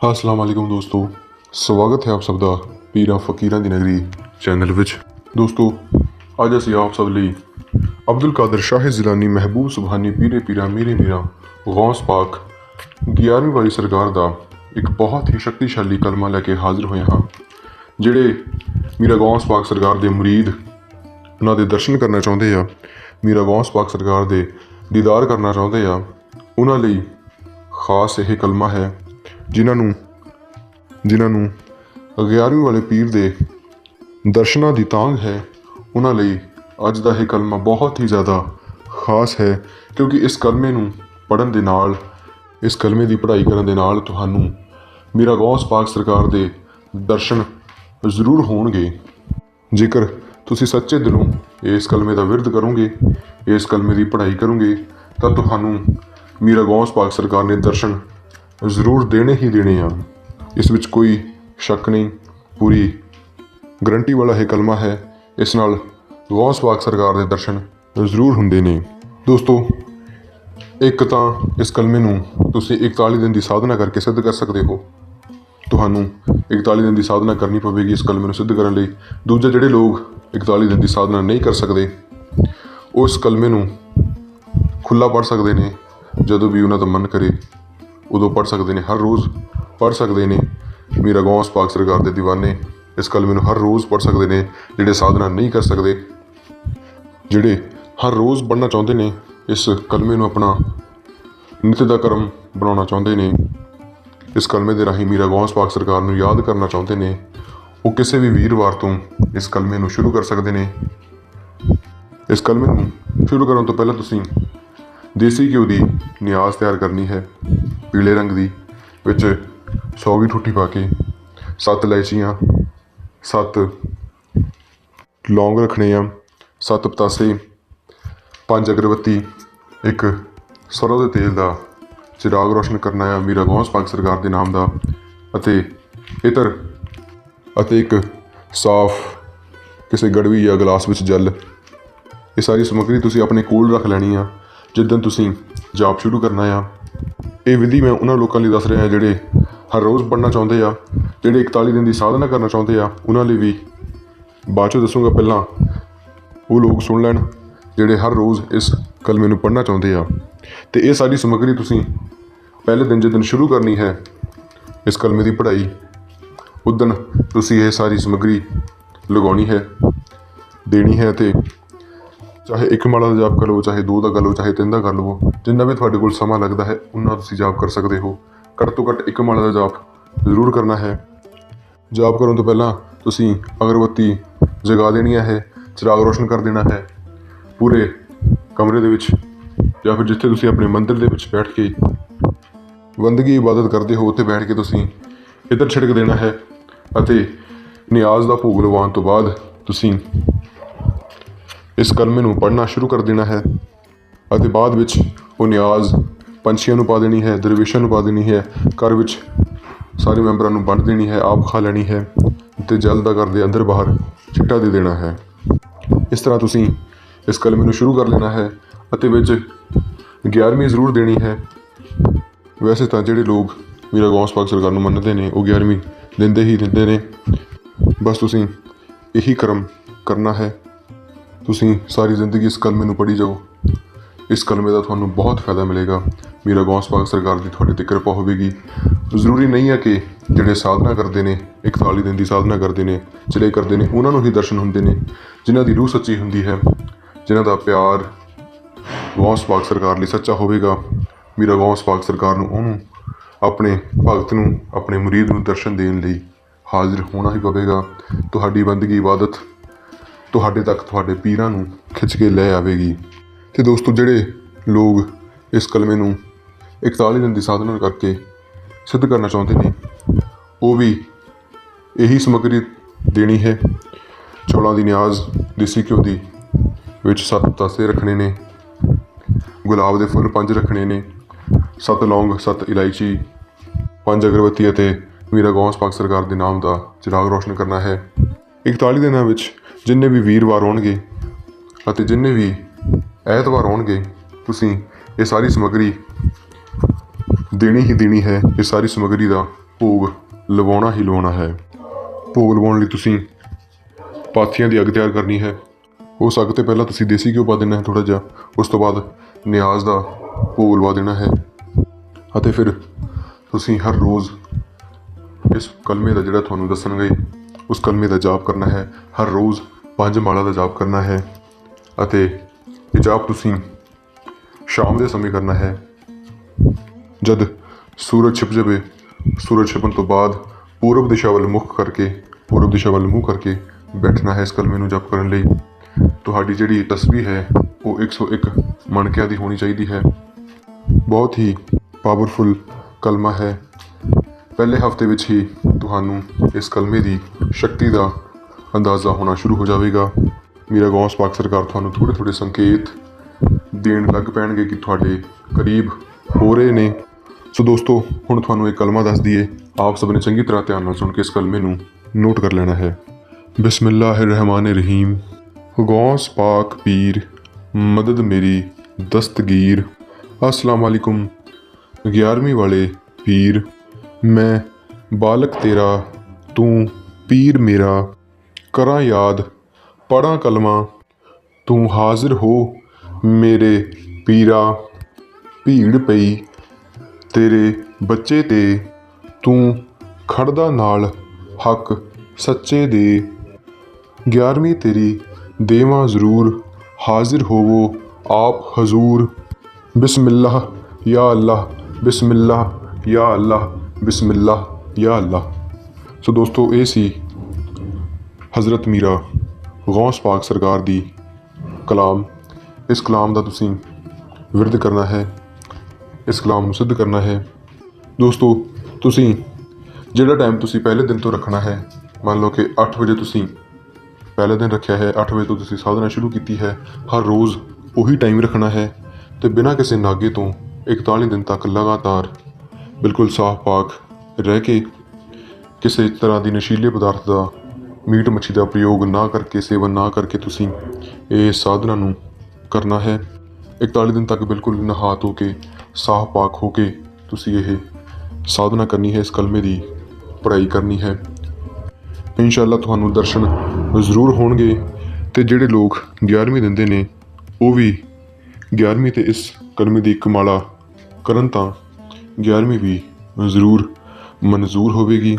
ਅਸਲਾਮ ਵਾਲੇਕੁਮ ਦੋਸਤੋ। ਸਵਾਗਤ ਹੈ ਆਪ ਸਭ ਦਾ ਪੀਰਾਂ ਫਕੀਰਾਂ ਦੀ ਨਗਰੀ ਚੈਨਲ ਵਿੱਚ। ਦੋਸਤੋ, ਅੱਜ ਅਸੀਂ ਆਪ ਸਭ ਲਈ ਅਬਦੁਲ ਕਾਦਰ ਸ਼ਾਹ ਜ਼ਿਲਾਨੀ ਮਹਿਬੂਬ ਸੁਭਾਨੀ ਪੀਰੇ ਪੀਰਾਂ, ਮੇਰੇ ਮੀਰਾਂ, ਗੌਸ ਪਾਕ 11ਵੀਂ ਵਾਲੀ ਸਰਕਾਰ ਦਾ ਇੱਕ ਬਹੁਤ ਹੀ ਸ਼ਕਤੀਸ਼ਾਲੀ ਕਲਮਾ ਲੈ ਕੇ ਹਾਜ਼ਰ ਹੋਏ ਹਾਂ, ਜਿਹੜੇ ਮੀਰਾ ਗੌਸ ਪਾਕ ਸਰਕਾਰ ਦੇ ਮੁਰੀਦ ਉਹਨਾਂ ਦੇ ਦਰਸ਼ਨ ਕਰਨਾ ਚਾਹੁੰਦੇ ਆ, ਮੀਰਾ ਗੌਸ ਪਾਕ ਸਰਕਾਰ ਦੇ ਦੀਦਾਰ ਕਰਨਾ ਚਾਹੁੰਦੇ ਆ, ਉਹਨਾਂ ਲਈ ਖਾਸ ਇਹ ਕਲਮਾ ਹੈ ਜਿਨ੍ਹਾਂ ਨੂੰ ਜਿਨ੍ਹਾਂ ਨੂੰ 11ਵੀਂ ਵਾਲੇ ਪੀਰ ਦੇ ਦਰਸ਼ਨਾਂ ਦੀ ਤਾਂਗ ਹੈ, ਉਹਨਾਂ ਲਈ ਅੱਜ ਦਾ ਇਹ ਕਲਮਾ ਬਹੁਤ ਹੀ ਜ਼ਿਆਦਾ ਖਾਸ ਹੈ, ਕਿਉਂਕਿ ਇਸ ਕਲਮੇ ਨੂੰ ਪੜਨ ਦੇ ਨਾਲ, ਇਸ ਕਲਮੇ ਦੀ ਪੜ੍ਹਾਈ ਕਰਨ ਦੇ ਨਾਲ ਤੁਹਾਨੂੰ ਮੀਰਾ ਗੌਸ ਪਾਕ ਸਰਕਾਰ ਦੇ ਦਰਸ਼ਨ ਜ਼ਰੂਰ ਹੋਣਗੇ। ਜੇਕਰ ਤੁਸੀਂ ਸੱਚੇ ਦਿਲੋਂ ਇਸ ਕਲਮੇ ਦਾ ਵਿਰਧ ਕਰੋਗੇ, ਇਸ ਕਲਮੇ ਦੀ ਪੜ੍ਹਾਈ ਕਰੋਗੇ, ਤਾਂ ਤੁਹਾਨੂੰ ਮੀਰਾ ਗੌਸ ਪਾਕ ਸਰਕਾਰ ਨੇ ਦਰਸ਼ਨ ਜ਼ਰੂਰ ਦੇਣੇ ਹੀ ਦੇਣੇ ਆ। ਇਸ ਵਿੱਚ ਕੋਈ ਸ਼ੱਕ ਨਹੀਂ। ਪੂਰੀ ਗਰੰਟੀ ਵਾਲਾ ਇਹ ਕਲਮਾ ਹੈ। ਇਸ ਨਾਲ ਗੌਸ ਪਾਕ ਸਰਕਾਰ ਦੇ ਦਰਸ਼ਨ ਜ਼ਰੂਰ ਹੁੰਦੇ ਨੇ। ਦੋਸਤੋ, ਇੱਕ ਤਾਂ ਇਸ ਕਲਮੇ ਨੂੰ ਤੁਸੀਂ 41 ਦਿਨ ਦੀ ਸਾਧਨਾ ਕਰਕੇ ਸਿੱਧ ਕਰ ਸਕਦੇ ਹੋ। ਤੁਹਾਨੂੰ 41 ਦਿਨ ਦੀ ਸਾਧਨਾ ਕਰਨੀ ਪਵੇਗੀ ਇਸ ਕਲਮੇ ਨੂੰ ਸਿੱਧ ਕਰਨ ਲਈ। ਦੂਜਾ ਜਿਹੜੇ ਲੋਕ 41 ਦਿਨ ਦੀ ਸਾਧਨਾ ਨਹੀਂ ਕਰ ਸਕਦੇ, ਉਹ ਇਸ ਕਲਮੇ ਨੂੰ ਖੁੱਲਾ ਪੜ ਸਕਦੇ ਨੇ, ਜਦੋਂ ਵੀ ਉਹਨਾਂ ਦਾ ਮਨ ਕਰੇ। ਉਦੋਂ ਪੜ ਸਕਦੇ ਨੇ, ਹਰ ਰੋਜ਼ ਪੜ ਸਕਦੇ ਨੇ। ਮੀਰਾ ਗੌਸ ਪਾਕ ਸਰਕਾਰ ਦੇ دیਵਾਨੇ ਇਸ ਕਲਮੇ ਨੂੰ ਹਰ ਰੋਜ਼ ਪੜ ਸਕਦੇ ਨੇ, ਜਿਹੜੇ ਸਾਧਨਾ ਨਹੀਂ ਕਰ ਸਕਦੇ, ਜਿਹੜੇ ਹਰ ਰੋਜ਼ ਪੜ੍ਹਨਾ ਚਾਹੁੰਦੇ ਨੇ, ਇਸ ਕਲਮੇ ਨੂੰ ਆਪਣਾ ਨਿਤ ਦਾ ਕਰਮ ਬਣਾਉਣਾ ਚਾਹੁੰਦੇ ਨੇ। ਇਸ ਕਲਮੇ ਦੇ ਰਾਹੀਂ ਮੀਰਾ ਗੌਸ ਪਾਕ ਸਰਕਾਰ ਨੂੰ ਯਾਦ ਕਰਨਾ ਚਾਹੁੰਦੇ ਨੇ। ਉਹ ਕਿਸੇ ਵੀ ਵੀਰਵਾਰ ਤੋਂ ਇਸ ਕਲਮੇ ਨੂੰ ਸ਼ੁਰੂ ਕਰ ਸਕਦੇ ਨੇ। ਇਸ ਕਲਮੇ ਨੂੰ ਸ਼ੁਰੂ ਕਰਨ ਤੋਂ ਪਹਿਲਾਂ ਤੁਸੀਂ ਦੇਸੀ ਘਿਓ ਦੀ ਨਿਆਜ਼ ਤਿਆਰ ਕਰਨੀ ਹੈ। ਪੀਲੇ ਰੰਗ ਦੀ, ਵਿੱਚ 100 ਵੀ ਠੁੱਠੀ ਪਾ ਕੇ ਸੱਤ ਇਲਾਇਚੀਆਂ, ਸੱਤ ਲੌਂਗ ਰੱਖਣੇ ਆ, ਸੱਤ ਪਤਾਸੇ, ਪੰਜ ਅਗਰਬੱਤੀ, ਇੱਕ ਸਰੋਂ ਦੇ ਤੇਲ ਦਾ ਚਿਰਾਗ ਰੋਸ਼ਨ ਕਰਨਾ ਆ ਮੀਰਾ ਗੌਸ ਪਾਕ ਸਰਕਾਰ ਦੇ ਨਾਮ ਦਾ, ਅਤੇ ਇਤਰ ਅਤੇ ਇੱਕ ਸਾਫ਼ ਕਿਸੇ ਗੜਵੀ ਜਾਂ ਗਲਾਸ ਵਿੱਚ ਜਲ। ਇਹ ਸਾਰੀ ਸਮੱਗਰੀ ਤੁਸੀਂ ਆਪਣੇ ਕੋਲ ਰੱਖ ਲੈਣੀ ਆ, ਜਿੱਦਣ ਤੁਸੀਂ ਜਾਪ ਸ਼ੁਰੂ ਕਰਨਾ ਆ। ਇਹ ਵਿਧੀ ਮੈਂ ਉਹਨਾਂ ਲੋਕਾਂ ਲਈ ਦੱਸ ਰਿਹਾ ਜਿਹੜੇ ਹਰ ਰੋਜ਼ ਪੜ੍ਹਨਾ ਚਾਹੁੰਦੇ ਆ, ਜਿਹੜੇ 41 ਦਿਨ ਦੀ ਸਾਧਨਾ ਕਰਨਾ ਚਾਹੁੰਦੇ ਆ, ਉਹਨਾਂ ਲਈ ਵੀ ਬਾਅਦ ਚੋਂ ਦੱਸੂਗਾ ਪਹਿਲਾਂ ਉਹ ਲੋਕ ਸੁਣ ਲੈਣ ਜਿਹੜੇ ਹਰ ਰੋਜ਼ ਇਸ ਕਲਮੇ ਨੂੰ ਪੜ੍ਹਨਾ ਚਾਹੁੰਦੇ ਆ। ਤੇ ਇਹ ਸਾਰੀ ਸਮੱਗਰੀ ਤੁਸੀਂ ਪਹਿਲੇ ਦਿਨ ਜਦੋਂ ਸ਼ੁਰੂ ਕਰਨੀ ਹੈ ਇਸ ਕਲਮੇ ਦੀ ਪੜ੍ਹਾਈ ਉਦਣ ਤੁਸੀਂ ਇਹ ਸਾਰੀ ਸਮੱਗਰੀ ਲਗਾਉਣੀ ਹੈ, ਦੇਣੀ ਹੈ ਤੇ ਚਾਹੇ ਇੱਕ ਮਾਲਾ ਦਾ ਜਾਪ ਕਰ ਲਵੋ, ਚਾਹੇ ਦੋ ਦਾ ਕਰ ਲਵੋ, ਚਾਹੇ ਤਿੰਨ ਦਾ ਕਰ ਲਵੋ, ਜਿੰਨਾ ਵੀ ਤੁਹਾਡੇ ਕੋਲ ਸਮਾਂ ਲੱਗਦਾ ਹੈ ਉਨਾ ਤੁਸੀਂ ਜਾਪ ਕਰ ਸਕਦੇ ਹੋ। ਘੱਟ ਤੋਂ ਘੱਟ ਇੱਕ ਮਾਲਾ ਦਾ ਜਾਪ ਜ਼ਰੂਰ ਕਰਨਾ ਹੈ। ਜਾਪ ਕਰਨ ਤੋਂ ਪਹਿਲਾਂ ਤੁਸੀਂ ਅਗਰਬੱਤੀ ਜਗਾ ਦੇਣੀ ਹੈ, ਚਿਰਾਗ ਰੋਸ਼ਨ ਕਰ ਦੇਣਾ ਹੈ, ਪੂਰੇ ਕਮਰੇ ਦੇ ਵਿੱਚ ਜਾਂ ਫਿਰ ਜਿੱਥੇ ਤੁਸੀਂ ਆਪਣੇ ਮੰਦਰ ਦੇ ਵਿੱਚ ਬੈਠ ਕੇ ਬੰਦਗੀ, ਇਬਾਦਤ ਕਰਦੇ ਹੋ, ਉੱਥੇ ਬੈਠ ਕੇ ਤੁਸੀਂ ਇੱਧਰ ਛਿੜਕ ਦੇਣਾ ਹੈ ਅਤੇ ਨਿਆਜ਼ ਦਾ ਭੋਗ ਲਵਾਉਣ ਤੋਂ ਬਾਅਦ ਤੁਸੀਂ ਇਸ ਕਲਮੇ ਨੂੰ ਪੜ੍ਹਨਾ ਸ਼ੁਰੂ ਕਰ ਦੇਣਾ ਹੈ ਅਤੇ ਬਾਅਦ ਵਿੱਚ ਉਹ ਨਿਆਜ਼ ਪੰਛੀਆਂ ਨੂੰ ਪਾ ਦੇਣੀ ਹੈ, ਦਰਵੇਸ਼ਾਂ ਨੂੰ ਪਾ ਦੇਣੀ ਹੈ, ਘਰ ਵਿੱਚ ਸਾਰੇ ਮੈਂਬਰਾਂ ਨੂੰ ਵੰਡ ਦੇਣੀ ਹੈ, ਆਪ ਖਾ ਲੈਣੀ ਹੈ ਤੇ ਜਲ ਦਾ ਘਰ ਦੇ ਅੰਦਰ ਬਾਹਰ ਛਿੱਟਾ ਦੇ ਦੇਣਾ ਹੈ। ਇਸ ਤਰ੍ਹਾਂ ਤੁਸੀਂ ਇਸ ਕਲਮੇ ਨੂੰ ਸ਼ੁਰੂ ਕਰ ਲੈਣਾ ਹੈ ਅਤੇ ਵਿੱਚ 11ਵੀਂ ਜ਼ਰੂਰ ਦੇਣੀ ਹੈ। ਵੈਸੇ ਤਾਂ ਜਿਹੜੇ ਲੋਕ ਮੇਰਾ ਗੌਸ ਪਾਕ ਸਰਕਾਰ ਨੂੰ ਮੰਨਦੇ ਨੇ, ਉਹ 11ਵੀਂ ਦਿੰਦੇ ਹੀ ਦਿੰਦੇ ਨੇ। ਬਸ ਤੁਸੀਂ ਇਹੀ ਕਰਮ ਕਰਨਾ ਹੈ। ਤੁਸੀਂ ਸਾਰੀ ਜ਼ਿੰਦਗੀ ਇਸ ਕਲਮੇ ਨੂੰ ਪੜ੍ਹੀ ਜਾਓ। ਇਸ ਕਲਮੇ ਦਾ ਤੁਹਾਨੂੰ ਬਹੁਤ ਫਾਇਦਾ ਮਿਲੇਗਾ। ਮੇਰਾ ਗੌਸ ਪਾਕ ਸਰਕਾਰ ਦੀ ਤੁਹਾਡੇ ਤੇ ਕਿਰਪਾ ਹੋਵੇਗੀ। ਜ਼ਰੂਰੀ ਨਹੀਂ ਹੈ ਕਿ ਜਿਹੜੇ ਸਾਧਨਾ ਕਰਦੇ ਨੇ 41 ਦਿਨ ਦੀ ਸਾਧਨਾ ਕਰਦੇ ਨੇ, ਚਲੇ ਕਰਦੇ ਨੇ, ਉਹਨਾਂ ਨੂੰ ਹੀ ਦਰਸ਼ਨ ਹੁੰਦੇ ਨੇ, ਜਿਨ੍ਹਾਂ ਦੀ ਰੂਹ ਸੱਚੀ ਹੁੰਦੀ ਹੈ, ਜਿਨ੍ਹਾਂ ਦਾ ਪਿਆਰ ਗੌਸ ਪਾਕ ਸਰਕਾਰ ਲਈ ਸੱਚਾ ਹੋਵੇਗਾ। ਮੇਰਾ ਗੌਸ ਪਾਕ ਸਰਕਾਰ ਨੂੰ ਉਹਨੂੰ ਆਪਣੇ ਭਗਤ ਨੂੰ, ਆਪਣੇ ਮੁਰੀਦ ਨੂੰ ਦਰਸ਼ਨ ਦੇਣ ਲਈ ਹਾਜ਼ਰ ਹੋਣਾ ਹੀ ਪਵੇਗਾ। ਤੁਹਾਡੀ ਬੰਦਗੀ, ਇਬਾਦਤ ਤੁਹਾਡੇ ਤੱਕ ਤੁਹਾਡੇ ਪੀਰਾਂ ਨੂੰ ਖਿੱਚ ਕੇ ਲੈ ਆਵੇਗੀ। ਤੇ ਦੋਸਤੋ, ਜਿਹੜੇ ਲੋਕ ਇਸ ਕਲਮੇ ਨੂੰ 41 ਦਿਨ ਦੀ ਸਾਧਨਾ ਕਰਕੇ ਸਿੱਧ ਕਰਨਾ ਚਾਹੁੰਦੇ ਨੇ, ਉਹ ਵੀ ਇਹੀ ਸਮੱਗਰੀ ਦੇਣੀ ਹੈ। ਚੌਲਾਂ ਦੀ ਨਿਆਜ਼ ਦੇਸੀ ਘਿਓ ਦੀ ਵਿੱਚ ਸੱਤ ਤਾਸੇ ਰੱਖਣੇ ਨੇ, ਗੁਲਾਬ ਦੇ ਫੁੱਲ ਪੰਜ ਰੱਖਣੇ ਨੇ, ਸੱਤ ਲੌਂਗ, ਸੱਤ ਇਲਾਇਚੀ, ਪੰਜ ਅਗਰਬੱਤੀ ਅਤੇ ਮੀਰਾ ਗੌਂਸ ਪਾਕ ਸਰਕਾਰ ਦੇ ਨਾਮ ਦਾ ਚਿਰਾਗ ਰੋਸ਼ਨ ਕਰਨਾ ਹੈ। 41 ਦਿਨਾਂ ਵਿੱਚ ਜਿੰਨੇ ਵੀ ਵੀਰਵਾਰ ਹੋਣਗੇ ਅਤੇ ਜਿੰਨੇ ਵੀ ਐਤਵਾਰ ਹੋਣਗੇ, ਤੁਸੀਂ ਇਹ ਸਾਰੀ ਸਮੱਗਰੀ ਦੇਣੀ ਹੀ ਦੇਣੀ ਹੈ। ਇਹ ਸਾਰੀ ਸਮੱਗਰੀ ਦਾ ਭੋਗ ਲਵਾਉਣਾ ਹੀ ਲਵਾਉਣਾ ਹੈ। ਭੋਗ ਲਵਾਉਣ ਲਈ ਤੁਸੀਂ ਪਾਥੀਆਂ ਦੀ ਅੱਗ ਤਿਆਰ ਕਰਨੀ ਹੈ। ਉਸ ਅੱਗ ਤੇ ਪਹਿਲਾਂ ਤੁਸੀਂ ਦੇਸੀ ਘਿਓ ਪਾ ਦੇਣਾ ਹੈ ਥੋੜਾ ਜਿਹਾ। ਉਸ ਤੋਂ ਬਾਅਦ ਨਿਆਜ਼ ਦਾ ਭੋਗ ਲਵਾ ਦੇਣਾ ਹੈ। ਅਤੇ ਫਿਰ ਤੁਸੀਂ ਹਰ ਰੋਜ਼ ਇਸ ਕਲਮੇ ਦਾ ਜਿਹੜਾ ਤੁਹਾਨੂੰ ਦੱਸਣਗੇ ਉਸ ਕਲਮੇ ਦਾ ਜਾਪ ਕਰਨਾ ਹੈ। ਹਰ ਰੋਜ਼ ਪੰਜ ਮਾਲਾ ਦਾ ਜਾਪ ਕਰਨਾ ਹੈ ਅਤੇ ਇਹ ਜਾਪ ਤੁਸੀਂ ਸ਼ਾਮ ਦੇ ਸਮੇਂ ਕਰਨਾ ਹੈ। ਜਦ ਸੂਰਜ ਛਿਪ ਜਾਵੇ, ਸੂਰਜ ਛਿਪਣ ਤੋਂ ਬਾਅਦ ਪੂਰਬ ਦਿਸ਼ਾ ਵੱਲ ਮੁਖ ਕਰਕੇ, ਪੂਰਬ ਦਿਸ਼ਾ ਵੱਲ ਮੂੰਹ ਕਰਕੇ ਬੈਠਣਾ ਹੈ ਇਸ ਕਲਮੇ ਨੂੰ ਜਪ ਕਰਨ ਲਈ। ਤੁਹਾਡੀ ਜਿਹੜੀ ਤਸਬੀਹ ਹੈ, ਉਹ 101 ਮਣਕਿਆਂ ਦੀ ਹੋਣੀ ਚਾਹੀਦੀ ਹੈ। ਬਹੁਤ ਹੀ ਪਾਵਰਫੁਲ ਕਲਮਾ ਹੈ। ਪਹਿਲੇ ਹਫ਼ਤੇ ਵਿੱਚ ਹੀ ਤੁਹਾਨੂੰ ਇਸ ਕਲਮੇ ਦੀ ਸ਼ਕਤੀ ਦਾ ਅੰਦਾਜ਼ਾ ਹੋਣਾ ਸ਼ੁਰੂ ਹੋ ਜਾਵੇਗਾ। ਮੇਰਾ ਗੌਸ ਪਾਕ ਸਰਕਾਰ ਤੁਹਾਨੂੰ ਥੋੜੇ ਥੋੜੇ ਸੰਕੇਤ ਦੇਣ ਲੱਗ ਪੈਣਗੇ ਕਿ ਤੁਹਾਡੇ ਕਰੀਬ ਹੋ ਰਹੇ ਨੇ। ਸੋ ਦੋਸਤੋ, ਹੁਣ ਤੁਹਾਨੂੰ ਇੱਕ ਕਲਮਾ ਦੱਸ ਦਈਏ। ਆਪ ਸਭ ਨੇ ਚੰਗੀ ਤਰ੍ਹਾਂ ਧਿਆਨ ਨਾਲ ਸੁਣ ਕੇ ਇਸ ਕਲਮੇ ਨੂੰ ਨੋਟ ਕਰ ਲੈਣਾ ਹੈ। ਬਿਸਮਿਲ੍ਲਾਹਿਰਰਹਿਮਾਨਿਰਰਹੀਮ। ਗੌਸ ਪਾਕ ਪੀਰ, ਮਦਦ ਮੇਰੀ ਦਸਤਗੀਰ। ਅਸਲਾਮ ਵਾਲੇਕੁਮ 11ਵੀਂ ਵਾਲੇ ਪੀਰ, ਮੈਂ ਬਾਲਕ ਤੇਰਾ, ਤੂੰ ਪੀਰ ਮੇਰਾ, ਕਰਾਂ ਯਾਦ ਪੜਾਂ ਕਲਮਾ, ਤੂੰ ਹਾਜ਼ਰ ਹੋ ਮੇਰੇ ਪੀਰਾ। ਭੀੜ ਪਈ ਤੇਰੇ ਬੱਚੇ ਤੇ, ਤੂੰ ਖੜਦਾ ਨਾਲ ਹੱਕ ਸੱਚੇ ਦੇ। 11ਵੀਂ ਤੇਰੀ ਦੇਵਾਂ ਜ਼ਰੂਰ, ਹਾਜ਼ਰ ਹੋਵੋ ਆਪ ਹਜ਼ੂਰ। ਬਿਸਮਿਲ੍ਲਾਹ ਯਾ ਅੱਲਾਹ, ਬਿਸਮਿਲ੍ਲਾਹ ਯਾ ਅੱਲਾਹ, ਬਿਸਮਿਲ੍ਲਾਹ ਯਾ ਅੱਲਾਹ। ਸੋ ਦੋਸਤੋ, ਇਹ ਸੀ ਹਜ਼ਰਤ ਮੀਰਾ ਗੌਸ ਪਾਕ ਸਰਕਾਰ ਦੀ ਕਲਾਮ। ਇਸ ਕਲਾਮ ਦਾ ਤੁਸੀਂ ਵਿਰਦ ਕਰਨਾ ਹੈ, ਇਸ ਕਲਾਮ ਨੂੰ ਸਿੱਧ ਕਰਨਾ ਹੈ। ਦੋਸਤੋ, ਤੁਸੀਂ ਜਿਹੜਾ ਟਾਈਮ ਤੁਸੀਂ ਪਹਿਲੇ ਦਿਨ ਤੋਂ ਰੱਖਣਾ ਹੈ, ਮੰਨ ਲਓ ਕਿ 8 ਵਜੇ ਤੁਸੀਂ ਪਹਿਲੇ ਦਿਨ ਰੱਖਿਆ ਹੈ 8 ਵਜੇ ਤੋਂ ਤੁਸੀਂ ਸਾਧਨਾ ਸ਼ੁਰੂ ਕੀਤੀ ਹੈ, ਹਰ ਰੋਜ਼ ਉਹੀ ਟਾਈਮ ਰੱਖਣਾ ਹੈ ਤੇ ਬਿਨਾਂ ਕਿਸੇ ਨਾਗੇ ਤੋਂ 41 ਦਿਨ ਤੱਕ ਲਗਾਤਾਰ ਬਿਲਕੁਲ ਸਾਫ਼ ਪਾਕ ਰਹਿ ਕੇ ਕਿਸੇ ਤਰ੍ਹਾਂ ਦੀ ਨਸ਼ੀਲੇ ਪਦਾਰਥ ਦਾ, ਮੀਟ ਮੱਛੀ ਦਾ ਪ੍ਰਯੋਗ ਨਾ ਕਰਕੇ, ਸੇਵਨ ਨਾ ਕਰਕੇ ਤੁਸੀਂ ਇਹ ਸਾਧਨਾ ਨੂੰ ਕਰਨਾ ਹੈ। 41 ਦਿਨ ਤੱਕ ਬਿਲਕੁਲ ਨਹਾ ਧੋ ਕੇ ਸਾਫ਼ ਪਾਕ ਹੋ ਕੇ ਤੁਸੀਂ ਇਹ ਸਾਧਨਾ ਕਰਨੀ ਹੈ, ਇਸ ਕਲਮੇ ਦੀ ਪੜ੍ਹਾਈ ਕਰਨੀ ਹੈ। ਇਨਸ਼ਾਅੱਲਾ ਤੁਹਾਨੂੰ ਦਰਸ਼ਨ ਜ਼ਰੂਰ ਹੋਣਗੇ ਤੇ ਜਿਹੜੇ ਲੋਕ 11ਵੀਂ ਦਿੰਦੇ ਨੇ, ਉਹ ਵੀ 11ਵੀਂ ਤੇ ਇਸ ਕਲਮੇ ਦੀ ਇੱਕ ਮਾਲਾ ਕਰਨ ਤਾਂ 11ਵੀਂ ਵੀ ਜ਼ਰੂਰ ਮਨਜ਼ੂਰ ਹੋਵੇਗੀ।